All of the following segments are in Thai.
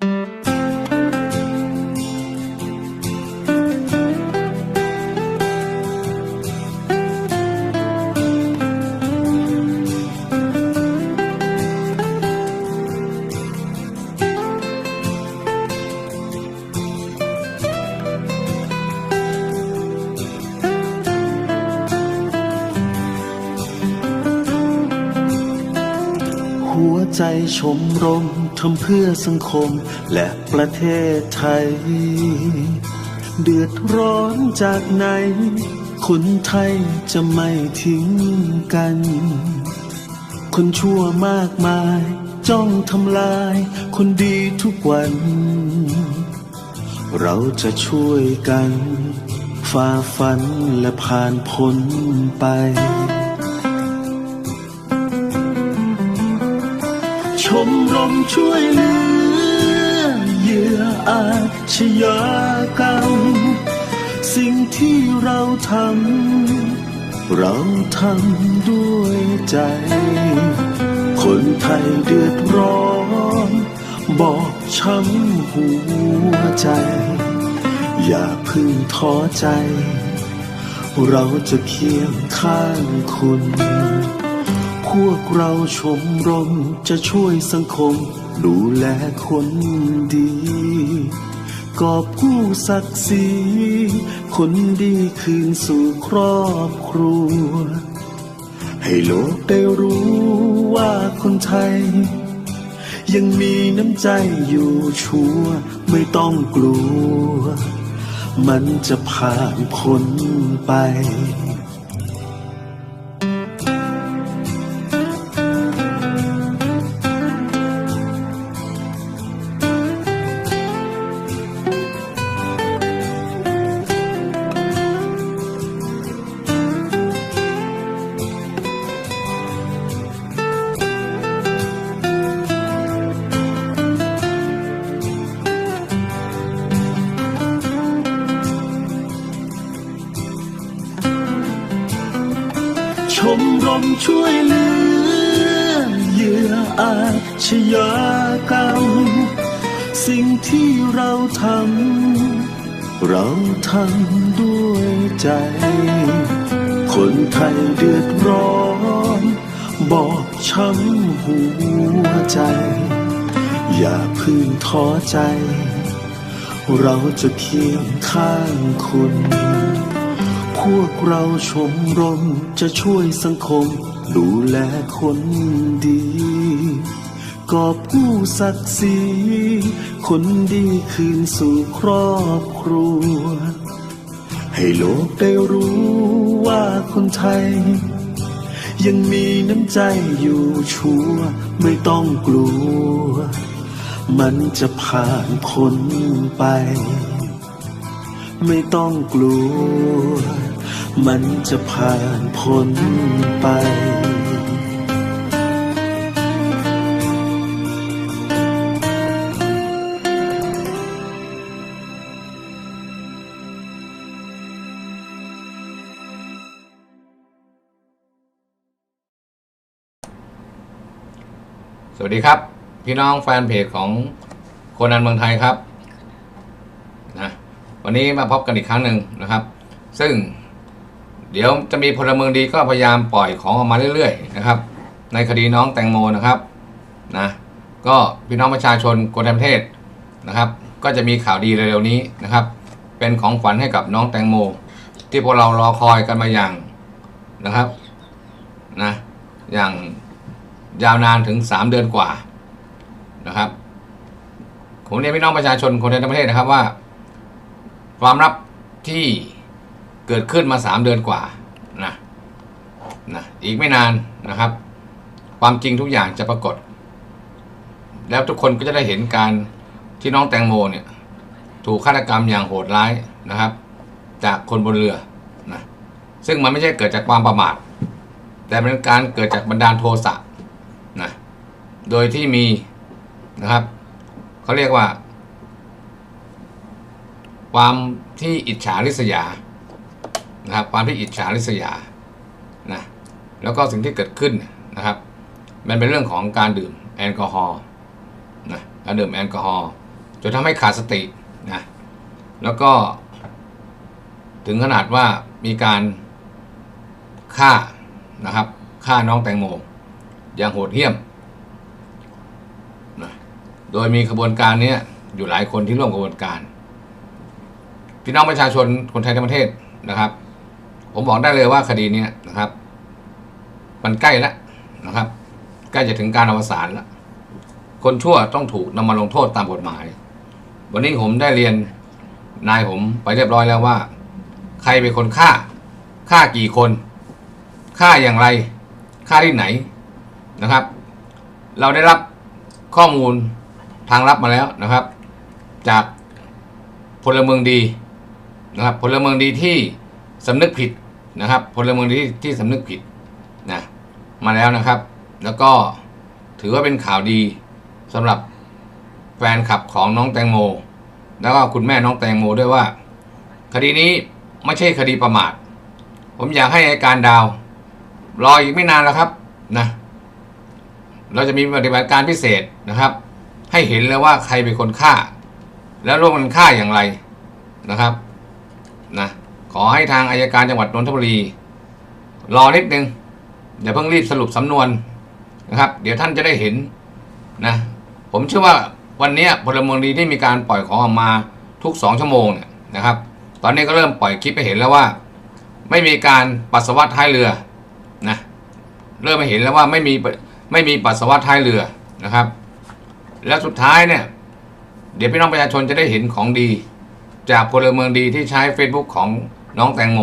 หัวใจชมรม ทำเพื่อสังคมและประเทศไทย เดือดร้อนจากไหน คนไทยจะไม่ทิ้งกัน คนชั่วมากมาย จ้องทำลาย คนดีทุกวัน เราจะช่วยกัน ฝ่าฟันและผ่านพ้นไป ชมรมช่วยเหลือเหยื่ออาชญากรรม สิ่งที่เราทำ เราทำด้วยใจ คนไทยเดือดร้อน บอกช้ำหัวใจ อย่าเพึ่งท้อใจ เราจะเคียงข้างคุณ พวกเราชมรมจะช่วยสังคม ดูแลคนดี กอบกู้ศักดิ์ศรีคนดีคืนสู่ครอบครัว ให้โลกได้รู้ว่าคนไทย ยังมีน้ำใจอยู่ชัวร์ไม่ต้องกลัว มันจะผ่านพ้นไป ทำด้วยใจ คนไทยเดือดร้อน บอกช้ำหัวใจ อย่าพึ่งท้อใจ เราจะเคียงข้างคุณ พวกเราชมรมจะช่วยสังคม ดูแลคนดี กอบกู้ศักดิ์ศรี คนดีคืนสู่ครอบครัว ให้โลกได้รู้ว่าคนไทย ยังมีน้ำใจอยู่ชัวร์ไม่ต้องกลัว มันจะผ่านพ้นไป ไม่ต้องกลัว มันจะผ่านพ้นไป สวัสดีครับ พี่น้องแฟนเพจของคนอันเมืองไทยครับนะวันนี้มาพบกันอีกครั้งหนึ่งนะครับ ซึ่งเดี๋ยวจะมีพลเมืองดีก็พยายามปล่อยของออกมาเรื่อยๆนะครับ ในคดีน้องแตงโมนะครับนะก็พี่น้องประชาชนคนทั้งประเทศนะครับ ก็จะมีข่าวดีเร็วๆนี้นะครับ เป็นของขวัญให้กับน้องแตงโม ที่พวกเรารอคอยกันมาอย่างนะครับนะอย่าง ยาวนานถึง 3 เดือนกว่านะครับผมเรียนพี่น้องประชาชนคนในประเทศนะครับว่า ความลับที่เกิดขึ้นมา 3 เดือนกว่านะนะอีกไม่นานนะครับ ความจริงทุกอย่างจะปรากฏ แล้วทุกคนก็จะได้เห็นการที่น้องแตงโมเนี่ย ถูกฆาตกรรมอย่างโหดร้ายนะครับ จากคนบนเรือนะซึ่งมันไม่ใช่เกิดจากความประมาทแต่เป็นการเกิดจากบันดาลโทสะ โดยที่มีนะครับเขาเรียกว่า ความที่อิจฉาริษยานะครับความที่อิจฉาริษยานะแล้วก็สิ่งที่เกิดขึ้นนะครับ มันเป็นเรื่องของการดื่มแอลกอฮอล์นะการดื่มแอลกอฮอล์จนทำให้ขาดสตินะแล้วก็ถึงขนาดว่ามีการฆ่านะครับฆ่าน้องแตงโมอย่างโหดเหี้ยม โดยมีขบวนการนี้อยู่หลายคนที่ร่วมขบวนการ พี่น้องประชาชนคนไทยทั้งประเทศนะครับ ผมบอกได้เลยว่าคดีนี้นะครับ มันใกล้แล้วนะครับ ใกล้จะถึงการอวสานแล้วคนชั่วต้องถูกนำมาลงโทษตามกฎหมาย วันนี้ผมได้เรียนนายผมไปเรียบร้อยแล้วว่า ใครเป็นคนฆ่าฆ่ากี่คนฆ่าอย่างไรฆ่าที่ไหนนะครับ เราได้รับข้อมูล ทางลับมาแล้วนะครับ จากพลเมืองดีนะครับพลเมืองดีที่สำนึกผิดนะครับพลเมืองดีที่ที่สำนึกผิดนะมาแล้วนะครับ แล้วก็ถือว่าเป็นข่าวดีสำหรับแฟนคลับของน้องแตงโม แล้วก็คุณแม่น้องแตงโมด้วยว่า คดีนี้ไม่ใช่คดีประมาท ผมอยากให้อัยการดาว รออีกไม่นานแล้วครับนะเราจะมีปฏิบัติการพิเศษนะครับ ให้เห็นเลยว่าใครเป็นคนฆ่า แล้วร่วมกันฆ่าอย่างไรนะครับนะขอให้ทางอายการจังหวัดนนทบุรี รอนิดนึงอย่าเพิ่งรีบสรุปสำนวนนะครับ เดี๋ยวท่านจะได้เห็นนะผมเชื่อว่าวันนี้พลเมืองดีได้มีการปล่อยของออกมาทุกสองชั่วโมงเนี่ยนะครับ ตอนนี้ก็เริ่มปล่อยคลิปไปเห็นแล้วว่า ไม่มีการปัสสาวะท้ายเรือนะเริ่มมาเห็นแล้วว่าไม่มีไม่มีปัสสาวะท้ายเรือนะครับ แล้วสุดท้ายเนี่ย เดี๋ยวพี่น้องประชาชนจะได้เห็นของดี จากพลเมืองดีที่ใช้ Facebook ของน้องแตงโม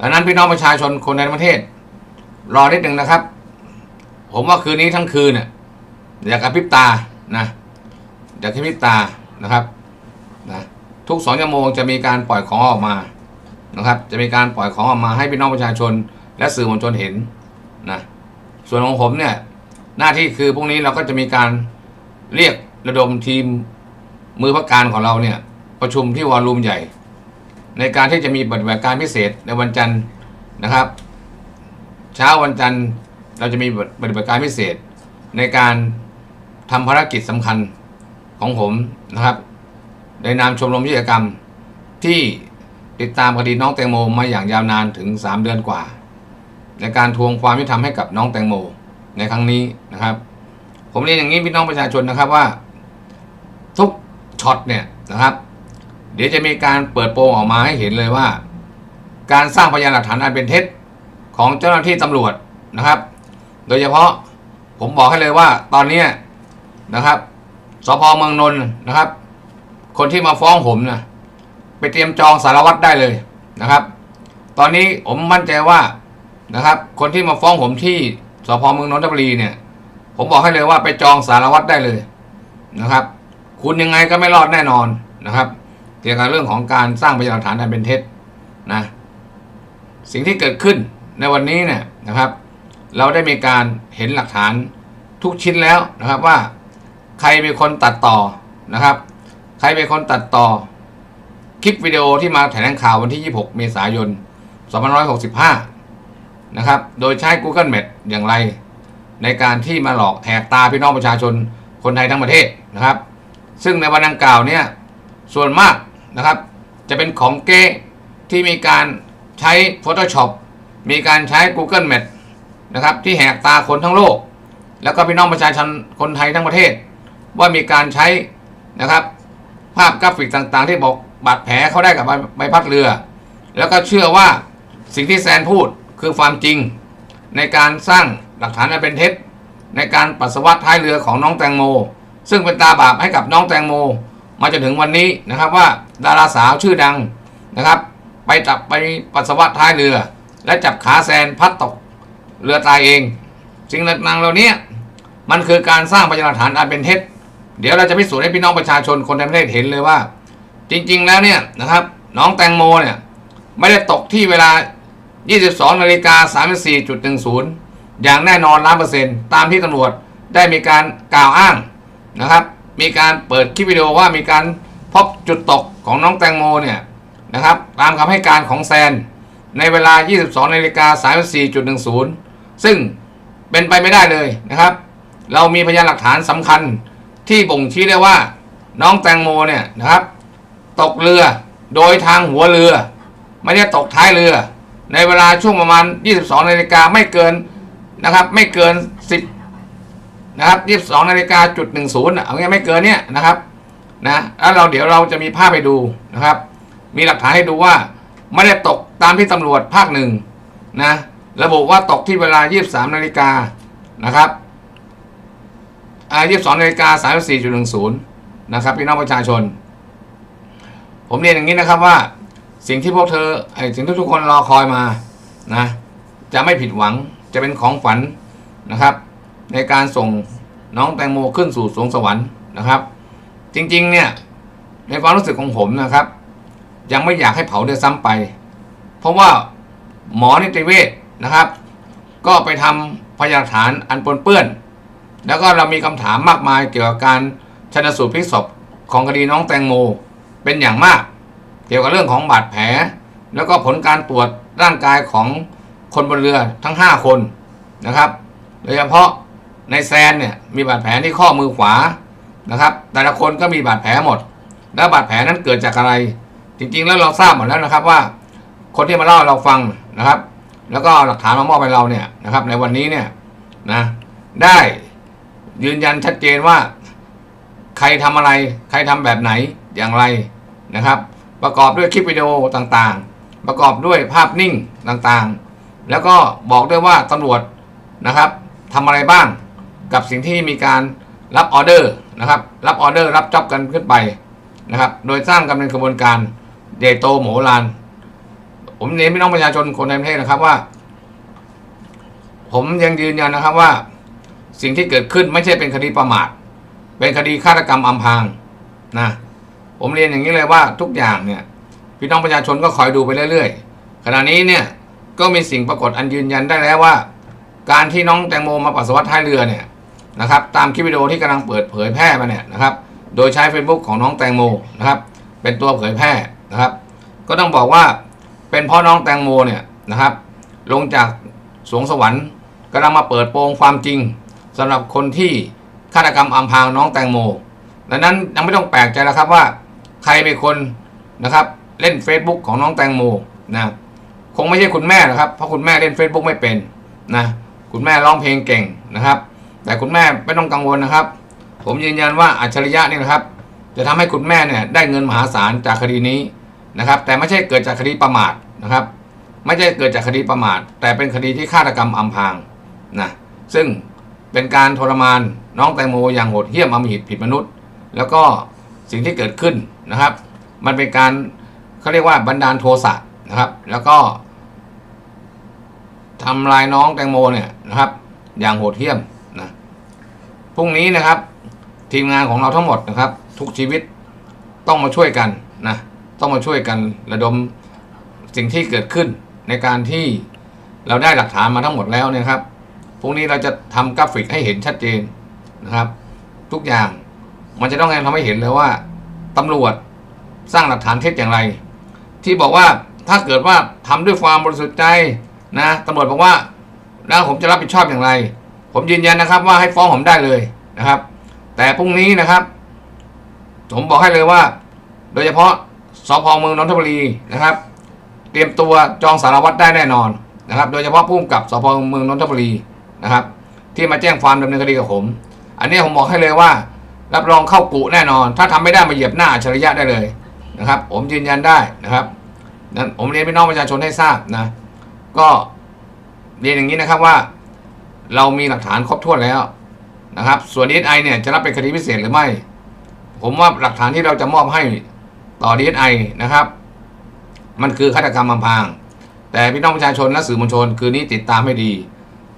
ดังนั้นพี่น้องประชาชนคนในประเทศ รอนิดหนึ่งนะครับ ผมว่าคืนนี้ทั้งคืนเนี่ยอยากกระพริบตานะอยากกระพริบตานะครับนะทุกสองชั่วโมงจะมีการปล่อยของออกมานะครับ จะมีการปล่อยของออกมาให้พี่น้องประชาชน และสื่อมวลชนเห็นนะส่วนของผมเนี่ย หน้าที่คือพรุ่งนี้เราก็จะมีการเรียกระดมทีมมือพักการของเราเนี่ย ประชุมที่วอลลุ่มใหญ่ ในการที่จะมีปฏิบัติการพิเศษในวันจันทร์นะครับ เช้าวันจันทร์เราจะมีปฏิบัติการพิเศษ ในการทำภารกิจสำคัญของผมนะครับ ในนามชมรมวิทยากรรมที่ติดตามคดีน้องแตงโมมาอย่างยาวนานถึง 3 เดือนกว่า ในการทวงความยุติธรรมให้กับน้องแตงโม ในครั้งนี้นะครับ ผมเรียนอย่างนี้พี่น้องประชาชนนะครับว่า ทุกช็อตเนี่ยนะครับ เดี๋ยวจะมีการเปิดโปงออกมาให้เห็นเลยว่า การสร้างพยานหลักฐานอันเป็นเท็จของเจ้าหน้าที่ตำรวจนะครับ โดยเฉพาะผมบอกให้เลยว่าตอนนี้นะครับสพเมืองนนท์นะครับ คนที่มาฟ้องผมนะไปเตรียมจองสารวัตรได้เลยนะครับ ตอนนี้ผมมั่นใจว่านะครับ คนที่มาฟ้องผมที่ สพเมืองนนทบุรีเนี่ย ผมบอกให้เลยว่าไปจองสารวัตรได้เลยนะครับ คุณยังไงก็ไม่รอดแน่นอนนะครับ เกี่ยวกับเรื่องของการสร้างพยานหลักฐานอันเป็นเท็จนะสิ่งที่เกิดขึ้นในวันนี้เนี่ยนะครับ เราได้มีการเห็นหลักฐานทุกชิ้นแล้วนะครับว่าใครเป็นคนตัดต่อนะครับ ใครเป็นคนตัดต่อ คลิปวิดีโอที่มาแถลงข่าววันที่ 26 เมษายน 2565 นะครับ โดยใช้ Google Map อย่างไร ในการที่มาหลอกแหกตาพี่น้องประชาชนคนไทยทั้งประเทศนะครับ ซึ่งในวันดังกล่าวเนี่ยส่วนมากนะครับ จะเป็นของเก้ที่มีการใช้ Photoshop มีการใช้ Google Map นะครับที่แหกตาคนทั้งโลก แล้วก็พี่น้องประชาชนคนไทยทั้งประเทศ ว่ามีการใช้นะครับภาพกราฟิกต่างๆ ที่บอกบาดแผลเขาได้กับใบพัดเรือ แล้วก็เชื่อว่าสิ่งที่แซนพูด คือความจริงในการสร้างหลักฐานอันเป็นเท็จ ในการปัสสาวะท้ายเรือของน้องแตงโม ซึ่งเป็นตาบาปให้กับน้องแตงโม มาจนถึงวันนี้นะครับว่าดาราสาวชื่อดังนะครับ ไปจับไปปัสสาวะท้ายเรือ และจับขาแซนพัดตกเรือตายเองสิ่งต่างๆเหล่านี้มันคือการสร้างพยานหลักฐานอันเป็นเท็จ เดี๋ยวเราจะพิสูจน์ให้พี่น้องประชาชนคนในประเทศเห็นเลยว่า จริง ๆ แล้วเนี่ยนะครับน้องแตงโมเนี่ยไม่ได้ตกที่เวลา 22นาฬิกา34.10 อย่างแน่นอนล้านเปอร์เซ็นต์ตามที่ตำรวจได้มีการกล่าวอ้างนะครับ มีการเปิดคลิปวิดีโอว่ามีการพบจุดตกของน้องแตงโมเนี่ยนะครับตามคำให้การของแซน ในเวลา 22นาฬิกา34.10 ซึ่งเป็นไปไม่ได้เลยนะครับ เรามีพยานหลักฐานสำคัญที่บ่งชี้ได้ว่าน้องแตงโมเนี่ยนะครับ ตกเรือโดยทางหัวเรือ ไม่ได้ตกท้ายเรือ ในเวลาช่วงประมาณ 22นาฬิกาไม่เกินนะครับ ไม่เกิน 10นะครับ22นาฬิกาจุด10เอางี้ไม่เกินเนี่ยนะครับนะแล้วเราเดี๋ยวเราจะมีภาพให้ดูนะครับ มีหลักฐานให้ดูว่าไม่ได้ตกตามที่ตำรวจภาคหนึ่งนะระบุว่าตกที่เวลา 23นาฬิกานะครับอ่า22นาฬิกา34.10นะครับพี่น้องประชาชน ผมเรียนอย่างนี้นะครับว่า สิ่งที่พวกเธอไอ้สิ่งที่ทุกคนรอคอยมานะจะไม่ผิดหวังจะเป็นของฝันนะครับ ในการส่งน้องแตงโมขึ้นสู่สวงสวรรค์นะครับ จริงๆเนี่ยในความรู้สึกของผมนะครับ ยังไม่อยากให้เผาด้วยซ้ำไป เพราะว่าหมอนิติเวชนะครับ ก็ไปทำพยานฐานอันปนเปื้อน แล้วก็เรามีคำถามมากมายเกี่ยวกับการชนสูตรพลิกศพของคดีน้องแตงโมเป็นอย่างมาก เกี่ยวกับเรื่องของบาดแผล แล้วก็ผลการตรวจร่างกายของคนบนเรือทั้ง 5 คนนะครับ โดยเฉพาะในแซนเนี่ยมีบาดแผลที่ข้อมือขวานะครับ แต่ละคนก็มีบาดแผลหมด แล้วบาดแผลนั้นเกิดจากอะไร จริงๆ แล้วเราทราบหมดแล้วนะครับว่า คนที่มาเล่าเราฟังนะครับ แล้วก็หลักฐานมามอบให้เราเนี่ยนะครับ ในวันนี้เนี่ยนะได้ยืนยันชัดเจนว่า ใครทำอะไร ใครทำแบบไหนอย่างไรนะครับ ประกอบด้วยคลิปวิดีโอต่างๆ ประกอบด้วยภาพนิ่งต่างๆ แล้วก็บอกด้วยว่าตำรวจนะครับทำอะไรบ้างกับสิ่งที่มีการรับออเดอร์นะครับ รับออเดอร์รับจ็อบกันขึ้นไปนะครับ โดยสร้างกันเป็นกระบวนการใหญ่โตโหมลาน ผมเน้นพี่น้องประชาชนคนในประเทศนะครับว่า ผมยังยืนยันนะครับว่า สิ่งที่เกิดขึ้นไม่ใช่เป็นคดีประมาท เป็นคดีฆาตกรรมอำพรางนะ ผมเรียนอย่างนี้เลยว่าทุกอย่างเนี่ยพี่น้องประชาชนก็คอยดูไปเรื่อยๆขณะนี้เนี่ยก็มีสิ่งปรากฏอันยืนยันได้แล้วว่า การที่น้องแตงโมมาปัสสาวะท้ายเรือเนี่ยนะครับตามคลิปวิดีโอที่กำลังเปิดเผยแพร่มาเนี่ยนะครับโดยใช้ Facebook ของน้องแตงโมนะครับเป็นตัวเผยแพร่นะครับก็ต้องบอกว่าเป็นเพราะน้องแตงโมเนี่ยนะครับลงจากสวงสวรรค์กำลังมาเปิดโปงความจริงสำหรับคนที่ฆาตกรรมอำพรางน้องแตงโมดังนั้นยังไม่ต้องแปลกใจแล้วครับว่า ใครเป็นคนนะครับ เล่น Facebook ของน้องแตงโมนะคงไม่ใช่คุณแม่นะครับ เพราะคุณแม่เล่น Facebook ไม่เป็นนะคุณแม่ร้องเพลงเก่งนะครับ แต่คุณแม่ไม่ต้องกังวลนะครับ ผมยืนยันว่าอัจฉริยะนี่นะครับ จะทำให้คุณแม่เนี่ยได้เงินมหาศาลจากคดีนี้นะครับ แต่ไม่ใช่เกิดจากคดีประมาทนะครับ ไม่ใช่เกิดจากคดีประมาท แต่เป็นคดีที่ฆาตกรรมอำพรางนะซึ่งเป็นการทรมานน้องแตงโมอย่างโหดเหี้ยมอมหิตผิดมนุษย์ แล้วก็สิ่งที่เกิดขึ้น นะครับ มันเป็นการเขาเรียกว่าบันดาลโทสะนะครับ แล้วก็ทำลายน้องแตงโมเนี่ยนะครับ อย่างโหดเหี้ยมนะพรุ่งนี้นะครับ ทีมงานของเราทั้งหมดนะครับ ทุกชีวิตต้องมาช่วยกันนะต้องมาช่วยกันระดมสิ่งที่เกิดขึ้นในการที่เราได้หลักฐานมาทั้งหมดแล้วเนยครับ พรุ่งนี้เราจะทำกราฟิกให้เห็นชัดเจนนะครับ ทุกอย่างมันจะต้องการทำให้เห็นเลยว่า ตำรวจสร้างหลักฐานเท็จอย่างไร ที่บอกว่าถ้าเกิดว่าทำด้วยความบริสุทธิ์ใจนะตำรวจบอกว่าแล้วผมจะรับผิดชอบอย่างไร ผมยืนยันนะครับว่าให้ฟ้องผมได้เลยนะครับ แต่พรุ่งนี้นะครับ ผมบอกให้เลยว่า โดยเฉพาะสพเมืองนนทบุรีนะครับ เตรียมตัวจองสารวัตรได้แน่นอนนะครับ โดยเฉพาะผู้กำกับสพเมืองนนทบุรีนะครับ ที่มาแจ้งความดำเนินคดีกับผม อันนี้ผมบอกให้เลยว่า รับรองเข้ากุแน่นอน ถ้าทำไม่ได้มาเหยียบหน้าอัจฉริยะได้เลยนะครับ ผมยืนยันได้นะครับนั้นผมเรียนพี่น้องประชาชนให้ทราบนะ ก็เรียนอย่างนี้นะครับว่า เรามีหลักฐานครบถ้วนแล้วนะครับ ส่วนดีไอเนี่ยจะรับเป็นคดีพิเศษหรือไม่ ผมว่าหลักฐานที่เราจะมอบให้ต่อดีไอนะครับ มันคือฆาตกรรมอำพราง แต่พี่น้องประชาชนและสื่อมวลชน คืนนี้ติดตามให้ดี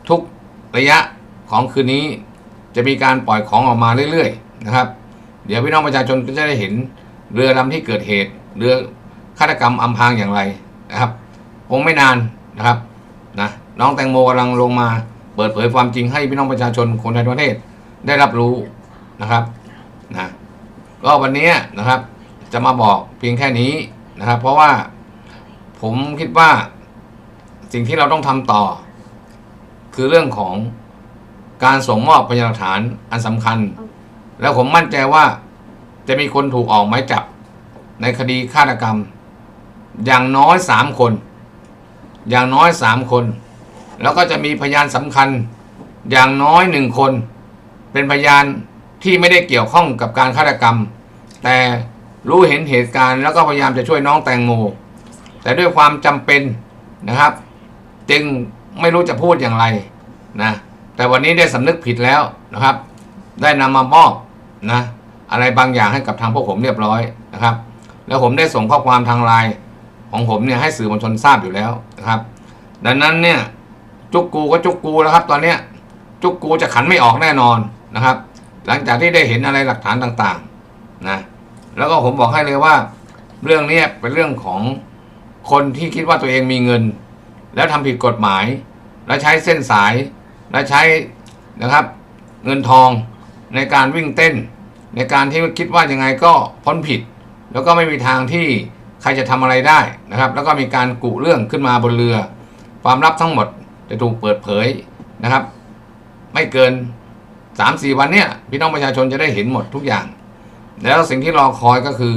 ทุกระยะของคืนนี้จะมีการปล่อยของออกมาเรื่อยๆ นะครับ เดี๋ยวพี่น้องประชาชนก็จะได้เห็นเรือลำที่เกิดเหตุ เรือฆาตกรรมอำพางอย่างไรนะครับคงไม่นานนะครับนะน้องแตงโมกำลังลงมาเปิดเผยความจริงให้พี่น้องประชาชนคนไทยทั่วประเทศได้รับรู้นะครับนะก็วันนี้นะครับ จะมาบอกเพียงแค่นี้นะครับ เพราะว่าผมคิดว่าสิ่งที่เราต้องทำต่อ คือเรื่องของการส่งมอบพยานหลักฐานอันสำคัญ แล้วผมมั่นใจว่าจะมีคนถูกออกหมายจับ ในคดีฆาตกรรม อย่างน้อยสามคน อย่างน้อยสามคน แล้วก็จะมีพยานสำคัญ อย่างน้อยหนึ่งคน เป็นพยานที่ไม่ได้เกี่ยวข้องกับการฆาตกรรม แต่รู้เห็นเหตุการณ์แล้วก็พยายามจะช่วยน้องแตงโม แต่ด้วยความจำเป็นนะครับ จึงไม่รู้จะพูดอย่างไรนะแต่วันนี้ได้สำนึกผิดแล้วนะครับ ได้นำมามอบนะอะไรบางอย่างให้กับทางพวกผมเรียบร้อยนะครับ แล้วผมได้ส่งข้อความทางไลน์ของผมเนี่ยให้สื่อมวลชนทราบอยู่แล้วนะครับ ดังนั้นเนี่ยจุกกูก็จุกกูแล้วครับ ตอนเนี้ยจุกกูจะขันไม่ออกแน่นอนนะครับ หลังจากที่ได้เห็นอะไรหลักฐานต่างๆนะแล้วก็ผมบอกให้เลยว่า เรื่องนี้เป็นเรื่องของคนที่คิดว่าตัวเองมีเงิน แล้วทำผิดกฎหมาย และใช้เส้นสาย และใช้นะครับ เงินทอง ในการวิ่งเต้น ในการที่คิดว่ายังไงก็พ้นผิด แล้วก็ไม่มีทางที่ใครจะทำอะไรได้นะครับ แล้วก็มีการกุเรื่องขึ้นมาบนเรือ ความลับทั้งหมดจะถูกเปิดเผยนะครับ ไม่เกิน 3-4 วันเนี่ยพี่น้องประชาชนจะได้เห็นหมดทุกอย่าง แล้วสิ่งที่รอคอยก็คือ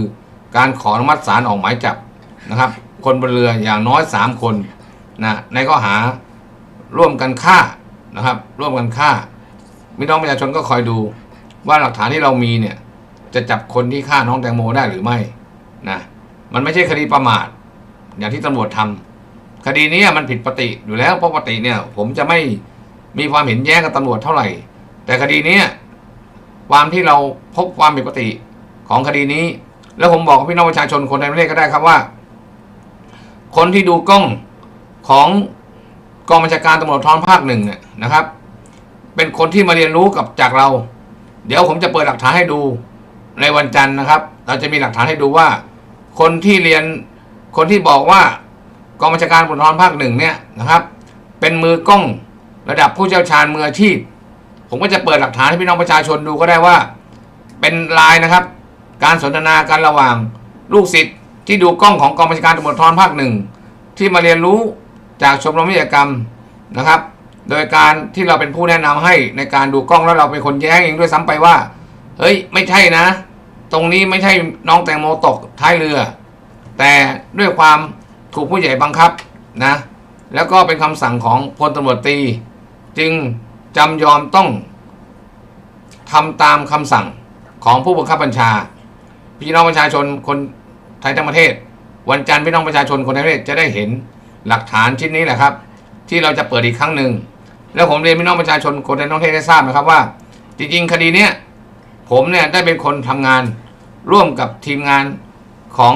การขออนุมัติศาลออกหมายจับนะครับ คนบนเรืออย่างน้อย 3 คนนะในข้อหาร่วมกันฆ่านะครับ ร่วมกันฆ่า พี่น้องประชาชนก็คอยดูว่าหลักฐานที่เรามีเนี่ย จะจับคนที่ฆ่าน้องแตงโมได้หรือไม่นะมันไม่ใช่คดีประมาท อย่างที่ตำรวจทำคดีนี้มันผิดปกติอยู่แล้วปกติเนี่ย ผมจะไม่มีความเห็นแย้งกับตำรวจเท่าไหร่ แต่คดีนี้ความที่เราพบความผิดปกติของคดีนี้ แล้วผมบอกกับพี่น้องประชาชนคนในประเทศก็ได้ครับว่า คนที่ดูกล้องของกองบัญชาการตำรวจท้องภาคหนึ่งเนี่ยนะครับ เป็นคนที่มาเรียนรู้กับจากเรา เดี๋ยวผมจะเปิดหลักฐานให้ดูในวันจันทร์นะครับ เราจะมีหลักฐานให้ดูว่า คนที่เรียนคนที่บอกว่ากองบัญชาการตำรวจท้องภาคหนึ่งเนี่ยนะครับ เป็นมือกล้องระดับผู้เชี่ยวชาญมืออาชีพ ผมก็จะเปิดหลักฐานให้พี่น้องประชาชนดูก็ได้ว่า เป็นลน์นะครับ การสนทนากันระหว่างลูกศิษย์ที่ดูกล้องของกองบัญชาการตำรวจทรภาคหนึ่งที่มาเรียนรู้จากชมรมวิทยากรรมนะครับ โดยการที่เราเป็นผู้แนะนำให้ในการดูกล้องแล้วเราเป็นคนแย้งเองด้วยซ้ำไปว่า เฮ้ย ไม่ใช่นะ ตรงนี้ไม่ใช่น้องแตงโมตกท้ายเรือ แต่ด้วยความถูกผู้ใหญ่บังคับนะ แล้วก็เป็นคำสั่งของพลตำรวจตรีจึงจำยอมต้องทำตามคำสั่งของผู้บังคับบัญชา พี่น้องประชาชนคนไทยทั้งประเทศ วันจันทร์พี่น้องประชาชนคนไทยทั้งประเทศจะได้เห็นหลักฐานชิ้นนี้แหละครับ ที่เราจะเปิดอีกครั้งหนึ่ง แล้วผมเรียนพี่น้องประชาชนคนไทยทั้งประเทศได้ทราบนะครับว่า จริงๆ คดีเนี้ยผมเนี่ยได้เป็นคนทำงานร่วมกับทีมงานของ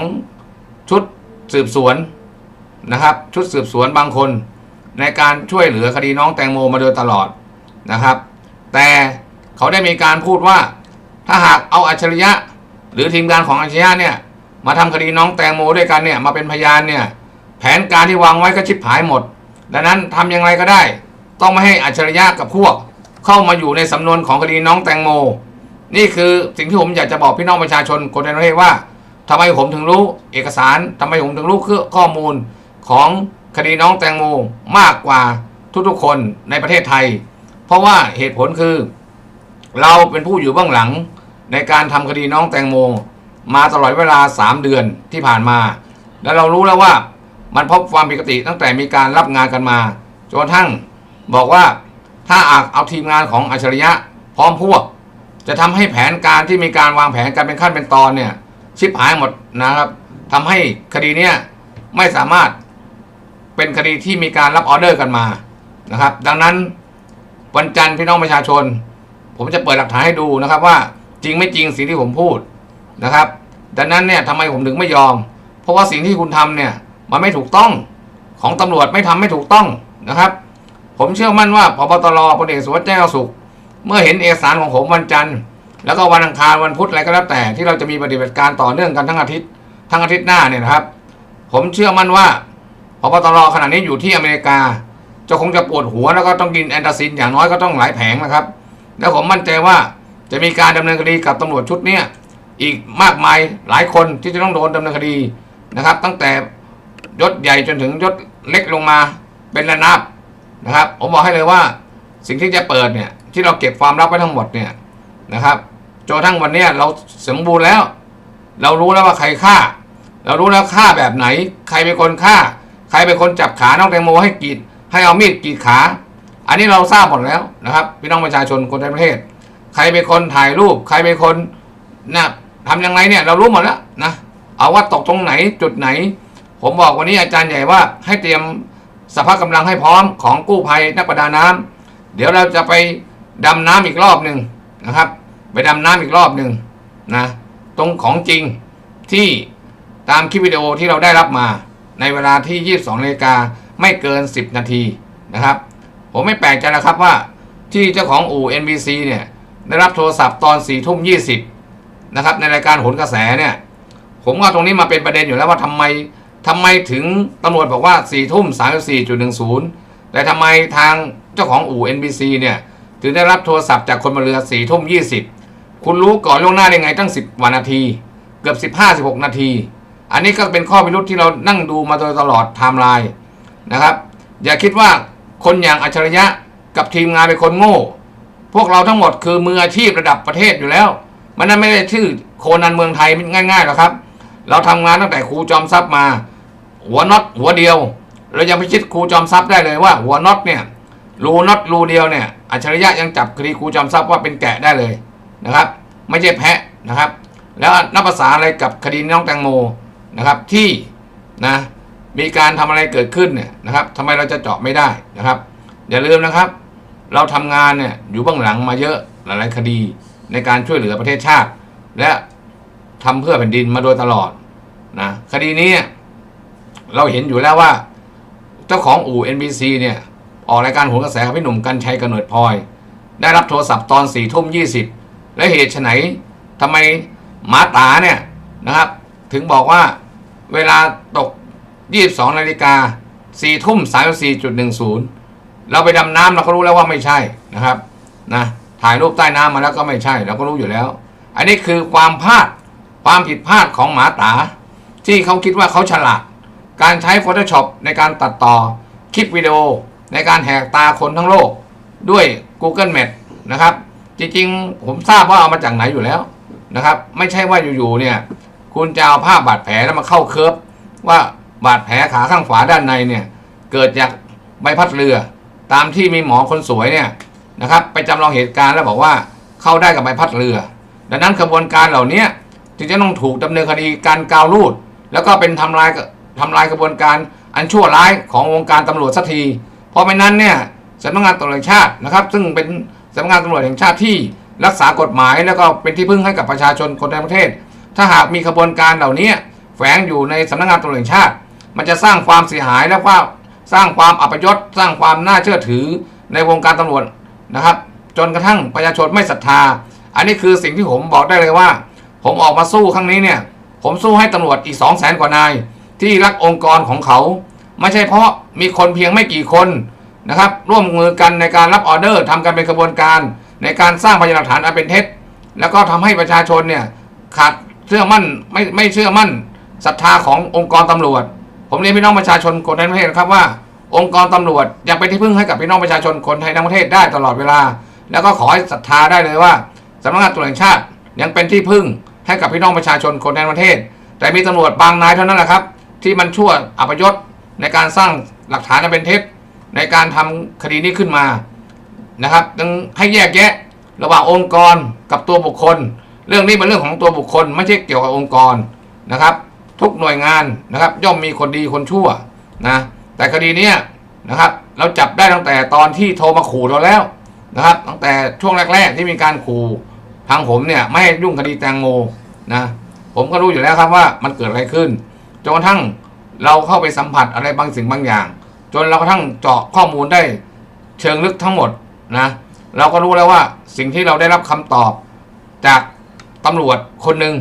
ชุดสืบสวนนะครับ ชุดสืบสวนบางคน ในการช่วยเหลือคดีน้องแตงโมมาโดยตลอดนะครับ แต่เขาได้มีการพูดว่าถ้าหากเอาอัจฉริยะ หรือทีมงานของอัจฉริยะเนี่ยมาทำคดีน้องแตงโมด้วยกันเนี่ยมาเป็นพยานเนี่ยแผนการที่วางไว้ก็ชิบหายหมด ดังนั้นทำอย่างไรก็ได้ ต้องไม่ให้อัจฉริยะกับพวก เข้ามาอยู่ในสำนวนของคดีน้องแตงโม นี่คือสิ่งที่ผมอยากจะบอกพี่น้องประชาชนคนในประเทศว่าทำไมผมถึงรู้เอกสารทำไมผมถึงรู้ข้อมูลของคดีน้องแตงโมมากกว่าทุกๆคนในประเทศไทย เพราะว่าเหตุผลคือ เราเป็นผู้อยู่เบื้องหลังในการทำคดีน้องแตงโม มาตลอดเวลา 3 เดือนที่ผ่านมา แล้วเรารู้แล้วว่ามันพบความผิดปกติตั้งแต่มีการรับงานกันมาจนกระทั่ง บอกว่าถ้าอาจเอาทีมงานของอัจฉริยะพร้อมพวก จะทำให้แผนการที่มีการวางแผนกันเป็นขั้นเป็นตอนเนี่ยชิบหายหมดนะครับทำให้คดีเนี้ยไม่สามารถเป็นคดีที่มีการรับออเดอร์กันมานะครับ ดังนั้นวันจันทร์พี่น้องประชาชน ผมจะเปิดหลักฐานให้ดูนะครับว่าจริงไม่จริงสิ่งที่ผมพูดนะครับ ดังนั้นเนี่ยทำไมผมถึงไม่ยอม เพราะว่าสิ่งที่คุณทำเนี่ยมันไม่ถูกต้องของตำรวจไม่ทำไม่ถูกต้องนะครับ ผมเชื่อมั่นว่าพบตรพลเอกสุวัสดิ์แจ้งสุข เมื่อเห็นเอกสารของผมวันจันทร์ แล้วก็วันอังคารวันพุธอะไรก็แล้วแต่ที่เราจะมีปฏิบัติการต่อเนื่องกันทั้งอาทิตย์ทั้งอาทิตย์หน้าเนี่ยนะครับ ผมเชื่อมั่นว่าพบตรขณะนี้อยู่ที่อเมริกาจะคงจะปวดหัวแล้วก็ต้องกินแอนตาซินอย่างน้อยก็ต้องหลายแผงนะครับ แล้วผมมั่นใจว่าจะมีการดำเนินคดีกับตำรวจชุดเนี้ยอีกมากมายหลายคนที่จะต้องโดนดำเนินคดีนะครับ ตั้งแต่ยศใหญ่จนถึงยศเล็กลงมาเป็นระนาบ นะครับ ผมบอกให้เลยว่าสิ่งที่จะเปิดเนี่ยที่เราเก็บความลับไว้ทั้งหมดเนี่ยนะครับจนทั่งวันเนี้ยเราสมบูรณ์แล้ว เรารู้แล้วว่าใครฆ่า เรารู้แล้วฆ่าแบบไหน ใครเป็นคนฆ่า ใครเป็นคนจับขาน้องแตงโมให้กรีดให้เอามีดกรีดขา อันนี้เราทราบหมดแล้วนะครับพี่น้องประชาชนคนในประเทศ ใครเป็นคนถ่ายรูป ใครเป็นคนนะทำยังไงเนี่ยเรารู้หมดแล้วนะเอาว่าตกตรงไหนจุดไหน ผมบอกวันนี้อาจารย์ใหญ่ว่าให้เตรียม สภาพกำลังให้พร้อมของกู้ภัยนักประดาน้ำเดี๋ยวเราจะไปดำน้ำอีกรอบหนึ่งนะครับ ไปดำน้ำอีกรอบหนึ่งนะตรงของจริงที่ตามคลิปวิดีโอที่เราได้รับมา ในเวลาที่ 22นาฬิกาไม่เกิน 10 นาทีนะครับ ผมไม่แปลกใจนะครับว่าที่เจ้าของอู่ NBC เนี่ยได้รับโทรศัพท์ตอน4ทุ่ม20นะครับในรายการโหนกระแสเนี่ย ผมว่าตรงนี้มาเป็นประเด็นอยู่แล้วว่าทำไม ทำไมถึงตำรวจบอกว่า4ทุ่ม34.10แต่ทำไมทางเจ้าของอู่ NBC เนี่ย ถึงได้รับโทรศัพท์จากคนบนเรือ4ทุ่ม20คุณรู้ก่อนล่วงหน้าได้ไงตั้ง10กว่านาที เกือบ15-16นาที อันนี้ก็เป็นข้อพิรุธที่เรานั่งดูมาโดยตลอดไทม์ไลน์นะครับ อย่าคิดว่าคนอย่างอัจฉริยะกับทีมงานเป็นคนโง่ พวกเราทั้งหมดคือมืออาชีพระดับประเทศอยู่แล้ว มันนั้นไม่ได้ชื่อโคนันเมืองไทยง่ายๆหรอกครับ เราทำงานตั้งแต่ครูจอมทรัพย์มา หัวน็อตหัวเดียว เรายังพิชิตครูจอมทรัพย์ได้เลยว่า หัวน็อตเนี่ยรูน็อตรูเดียวเนี่ยอัจฉริยะยังจับคดีครูจอมทรัพย์ว่าเป็นแกะได้เลยนะครับ ไม่ใช่แพะนะครับ แล้วนับภาษาอะไรกับคดีน้องแตงโมนะครับที่นะมีการทำอะไรเกิดขึ้นเนี่ยนะครับทำไมเราจะเจาะไม่ได้นะครับ อย่าลืมนะครับ เราทำงานเนี่ยอยู่เบื้องหลังมาเยอะหลายๆคดีในการช่วยเหลือประเทศชาติ และทำเพื่อแผ่นดินมาโดยตลอดนะคดีนี้ เราเห็นอยู่แล้วว่า เจ้าของอู่ NBC เนี่ย ออกรายการโหนกระแสกับพี่หนุ่มกัญชัยกำเนิดพลอย ได้รับโทรศัพท์ตอนสี่ทุ่มยี่สิบและเหตุไฉนทำไมหมาตาเนี่ยนะครับ ถึงบอกว่าเวลาตก 22นาฬิกา4ทุ่ม34.10 เราไปดำน้ำเราก็รู้แล้วว่าไม่ใช่นะครับนะถ่ายรูปใต้น้ำมาแล้วก็ไม่ใช่ เราก็รู้อยู่แล้ว อันนี้คือความพลาดความผิดพลาดของหมาตา ที่เขาคิดว่าเขาฉลาด การใช้ Photoshop ในการตัดต่อคลิปวิดีโอ ในการแหกตาคนทั้งโลก ด้วย Google Map นะครับ จริงๆ ผมทราบว่าเอามาจากไหนอยู่แล้วนะครับ ไม่ใช่ว่าอยู่ๆเนี่ย คุณจะเอาภาพบาดแผลแล้วมาเข้าเคิร์ฟว่าบาดแผลขาข้างขวาด้านในเนี่ย เกิดจากใบพัดเรือ ตามที่มีหมอคนสวยเนี่ยนะครับ ไปจำลองเหตุการณ์แล้วบอกว่าเข้าได้กับใบพัดเรือ ดังนั้นกระบวนการเหล่านี้จึงจะต้องถูกดำเนินคดีการกาวรูด แล้วก็เป็นทำลาย ทำลายกระบวนการอันชั่วร้ายของวงการตำรวจสักที เพราะไม่นั้นเนี่ยสำนักงานตำรวจแห่งชาตินะครับ ซึ่งเป็นสำนักงานตำรวจแห่งชาติที่รักษากฎหมายแล้วก็เป็นที่พึ่งให้กับประชาชนคนในประเทศ ถ้าหากมีขบวนการเหล่านี้แฝงอยู่ในสำนักงานตำรวจแห่งชาติ มันจะสร้างความเสียหายและว่าสร้างความอัปยศสร้างความน่าเชื่อถือในวงการตำรวจนะครับ จนกระทั่งประชาชนไม่ศรัทธา อันนี้คือสิ่งที่ผมบอกได้เลยว่า ผมออกมาสู้ครั้งนี้เนี่ย ผมสู้ให้ตำรวจอีก2 0 0แสนกว่านาย ที่รักองค์กรของเขา ไม่ใช่เพราะมีคนเพียงไม่กี่คนนะครับ ร่วมมือกันในการรับออเดอร์ทำกันเป็นกระบวนการ ในการสร้างพยานหลักฐานอันเป็นเท็จ แล้วก็ทำให้ประชาชนเนี่ยขาดเชื่อมั่นไม่ไม่เชื่อมั่นศรัทธาขององค์กรตำรวจ ผมเรียนพี่น้องประชาชนคนไทยทั้งประเทศครับว่า องค์กรตำรวจยังเป็นที่พึ่งให้กับพี่น้องประชาชนคนไทยทั้งประเทศได้ตลอดเวลา แล้วก็ขอให้ศรัทธาได้เลยว่าสำนักงานตำรวจแห่งชาติยังเป็นที่พึ่งให้กับพี่น้องประชาชนคนไทยทั้งประเทศ แต่มีตำรวจบางนายเท่านั้นแหละครับ ที่มันชั่วอัปยศในการสร้างหลักฐานอันเป็นเท็จในการทำคดีนี้ขึ้นมานะครับต้องให้แยกแยะระหว่างองค์กรกับตัวบุคคล เรื่องนี้เป็นเรื่องของตัวบุคคล ไม่ใช่เกี่ยวกับองค์กรนะครับ ทุกหน่วยงานนะครับย่อมมีคนดีคนชั่วนะแต่คดีนี้นะครับเราจับได้ตั้งแต่ตอนที่โทรมาขู่เราแล้วนะครับ ตั้งแต่ช่วงแรก ๆ ที่มีการขู่ทางผมเนี่ยไม่ให้ยุ่งคดีแตงโมนะผมก็รู้อยู่แล้วครับว่ามันเกิดอะไรขึ้น จนกระทั่งเราเข้าไปสัมผัสอะไรบางสิ่งบางอย่าง จนเรากระทั่งเจาะข้อมูลได้เชิงลึกทั้งหมดนะเราก็รู้แล้วว่าสิ่งที่เราได้รับคำตอบจากตำรวจคนหนึ่ง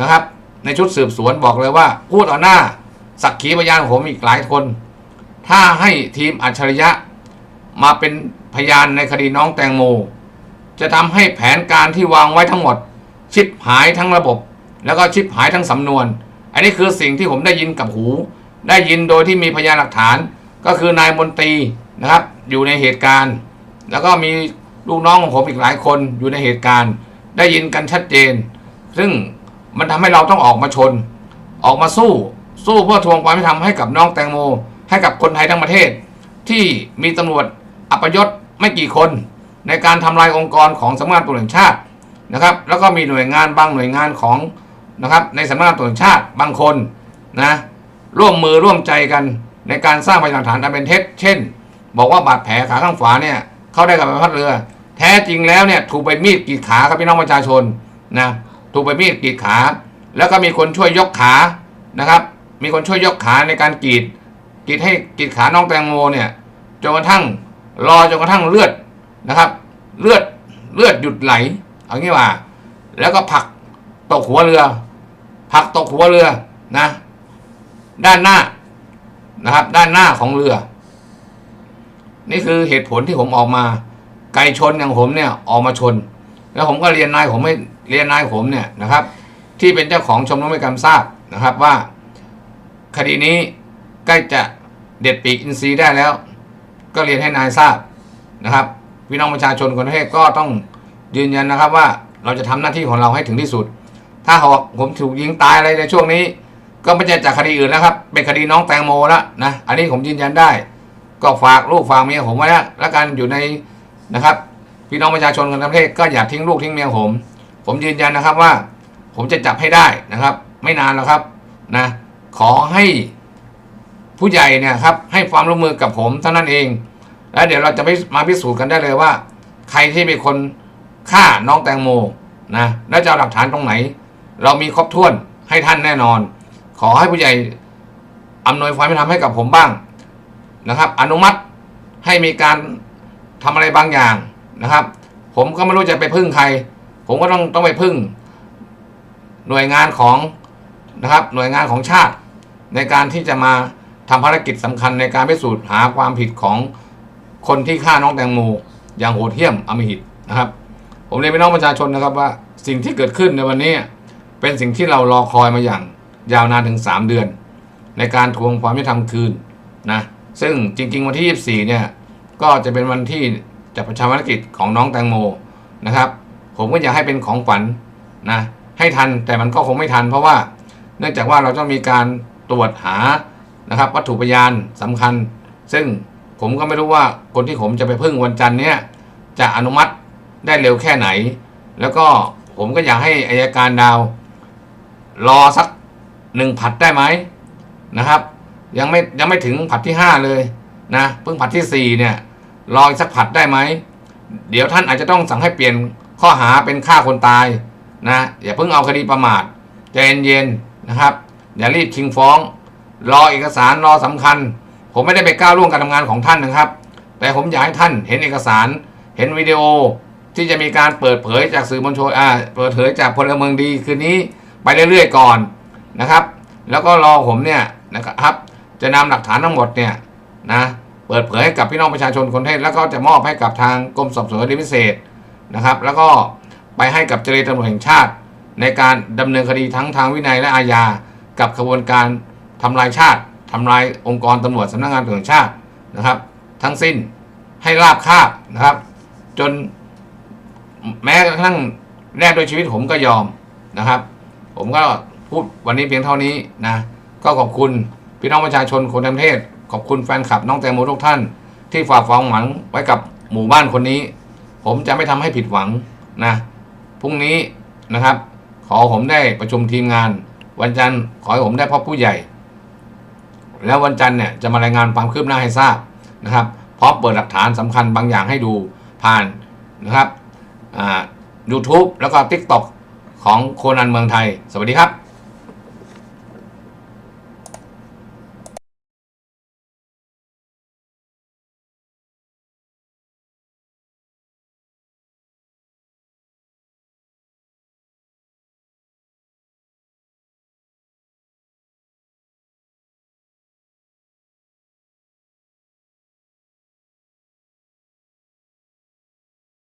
นะครับ ในชุดสืบสวนบอกเลยว่า พูดต่อหน้าสักขีพยานผมอีกหลายคน ถ้าให้ทีมอัจฉริยะมาเป็นพยานในคดีน้องแตงโม จะทำให้แผนการที่วางไว้ทั้งหมด ชิบหายทั้งระบบ แล้วก็ชิบหายทั้งสำนวน อันนี้คือสิ่งที่ผมได้ยินกับหู ได้ยินโดยที่มีพยานหลักฐาน ก็คือนายมนตรีนะครับ อยู่ในเหตุการณ์ แล้วก็มีลูกน้องของผมอีกหลายคนอยู่ในเหตุการณ์ ได้ยินกันชัดเจน ซึ่งมันทำให้เราต้องออกมาชน ออกมาสู้สู้เพื่อทวงความยุติธรรมให้กับน้องแตงโม ให้กับคนไทยทั้งประเทศ ที่มีตำรวจอัปยศไม่กี่คน ในการทำลายองค์กรของสำนักงานตำรวจแห่งชาตินะครับ แล้วก็มีหน่วยงานบางหน่วยงานของ นะครับในสำนักงานตรวจชาติบางคนนะร่วมมือร่วมใจกันในการสร้างพยานหลักฐานอันเป็นเท็จ เช่น บอกว่าบาดแผลขาข้างขวาเนี่ยเข้าได้กับใบพัดเรือ แท้จริงแล้วเนี่ยถูกใบมีดกรีดขาครับพี่น้องประชาชนนะถูกใบมีดกรีดขา แล้วก็มีคนช่วยยกขานะครับ มีคนช่วยยกขาในการกรีดกรีดให้กรีดขาน้องแตงโมเนี่ยจนกระทั่งรอจนกระทั่งเลือดนะครับเลือดเลือดหยุดไหลเอางี้ว่า แล้วก็ผลักตกหัวเรือ ผักตกหัวเรือนะ ด้านหน้านะครับ ด้านหน้าของเรือ นี่คือเหตุผลที่ผมออกมา ไก่ชนอย่างผมเนี่ยออกมาชน แล้วผมก็เรียนนายผมไม่เรียนนายผมเนี่ยนะครับ ที่เป็นเจ้าของชมรมให้กรรมทราบนะครับว่า คดีนี้ใกล้จะเด็ดปีกอินทรีย์ได้แล้ว ก็เรียนให้นายทราบนะครับพี่น้องประชาชนคนประเทศก็ต้องยืนยันนะครับว่าเราจะทำหน้าที่ของเราให้ถึงที่สุด ถ้าหากผมถูกยิงตายอะไรในช่วงนี้ ก็ไม่ใช่จากคดีอื่นแล้วครับ เป็นคดีน้องแตงโมแล้วนะอันนี้ผมยืนยันได้ ก็ฝากลูกฝากเมียผมไว้แล้วแล้วกันอยู่ในนะครับ พี่น้องประชาชนคนทั้งประเทศก็อย่าทิ้งลูกทิ้งเมียผม ผมยืนยันนะครับว่า ผมจะจับให้ได้นะครับ ไม่นานแล้วครับนะ ขอให้ผู้ใหญ่เนี่ยครับให้ความร่วมมือกับผมเท่านั้นเอง แล้วเดี๋ยวเราจะไปมาพิสูจน์กันได้เลยว่า ใครที่เป็นคนฆ่าน้องแตงโมนะแล้วจะเอาหลักฐานตรงไหน เรามีครบถ้วนให้ท่านแน่นอน ขอให้ผู้ใหญ่อำนวยความยุติธรรมให้กับผมบ้างนะครับ อนุมัติให้มีการทำอะไรบางอย่างนะครับ ผมก็ไม่รู้จะไปพึ่งใคร ผมก็ต้องต้องไปพึ่ง หน่วยงานของนะครับ หน่วยงานของชาติ ในการที่จะมาทำภารกิจสำคัญในการพิสูจน์หาความผิดของคนที่ฆ่าน้องแตงโมอย่างโหดเหี้ยมอมหิตนะครับ ผมเรียนพี่น้องประชาชนนะครับว่าสิ่งที่เกิดขึ้นในวันนี้ เป็นสิ่งที่เรารอคอยมาอย่างยาวนานถึง 3 เดือน ในการทวงความยุติธรรมคืนนะซึ่งจริง ๆ วันที่ 24 เนี่ย ก็จะเป็นวันที่จะประชามภารกิจของน้องแตงโมนะครับ ผมก็อยากให้เป็นของขวัญนะให้ทันแต่มันก็คงไม่ทัน เพราะว่าเนื่องจากว่าเราต้องมีการตรวจหานะครับวัตถุพยานสำคัญ ซึ่งผมก็ไม่รู้ว่าคนที่ผมจะไปพึ่งวันจันทร์เนี่ยจะอนุมัติได้เร็วแค่ไหน แล้วก็ผมก็อยากให้อายการดาว รอสักหนึ่งผัดได้ไหมนะครับ ยังไม่ยังไม่ถึงผัดที่ห้าเลยนะเพิ่งผัดที่สี่เนี่ยรออีกสักผัดได้ไหมเดี๋ยวท่านอาจจะต้องสั่งให้เปลี่ยนข้อหาเป็นฆ่าคนตายนะอย่าเพิ่งเอาคดีประมาทใจเย็นๆนะครับ อย่ารีบชิงฟ้อง รอเอกสารรอสำคัญ ผมไม่ได้ไปก้าวล่วงการทำงานของท่านนะครับ แต่ผมอยากให้ท่านเห็นเอกสารเห็นวิดีโอที่จะมีการเปิดเผยจากสื่อมวลชนอ่าเปิดเผยจากพลเมืองดีคืนนี้ ไปเรื่อยๆก่อนนะครับ แล้วก็รอผมเนี่ยนะครับ จะนำหลักฐานทั้งหมดเนี่ยนะเปิดเผยให้กับพี่น้องประชาชนคนไทยแล้วก็จะมอบให้กับทางกรมสอบสวนคดีพิเศษนะครับ แล้วก็ไปให้กับเจรตำรวจแห่งชาติ ในการดำเนินคดีทั้งทางวินัยและอาญากับขบวนการทำลายชาติทำลายองค์กรตำรวจสำนักงานตำรวจแห่งชาตินะครับ ทั้งสิ้นให้ราบคาบนะครับ จนแม้กระทั่งแลกด้วยชีวิตผมก็ยอมนะครับ ผมก็พูดวันนี้เพียงเท่านี้นะ ก็ขอบคุณพี่น้องประชาชนคนทั้งประเทศ ขอบคุณแฟนคลับน้องแตงโมทุกท่าน ที่ฝากความหวังไว้กับหมู่บ้านคนนี้ ผมจะไม่ทำให้ผิดหวังนะพรุ่งนี้นะครับ ขอผมได้ประชุมทีมงาน วันจันทร์ขอให้ผมได้พบผู้ใหญ่ แล้ววันจันทร์เนี่ยจะมารายงานความคืบหน้าให้ทราบนะครับพร้อมเปิดหลักฐานสำคัญบางอย่างให้ดูผ่านนะครับอ่า YouTube แล้วก็ TikTok ของโคนันเมืองไทย สวัสดีครับ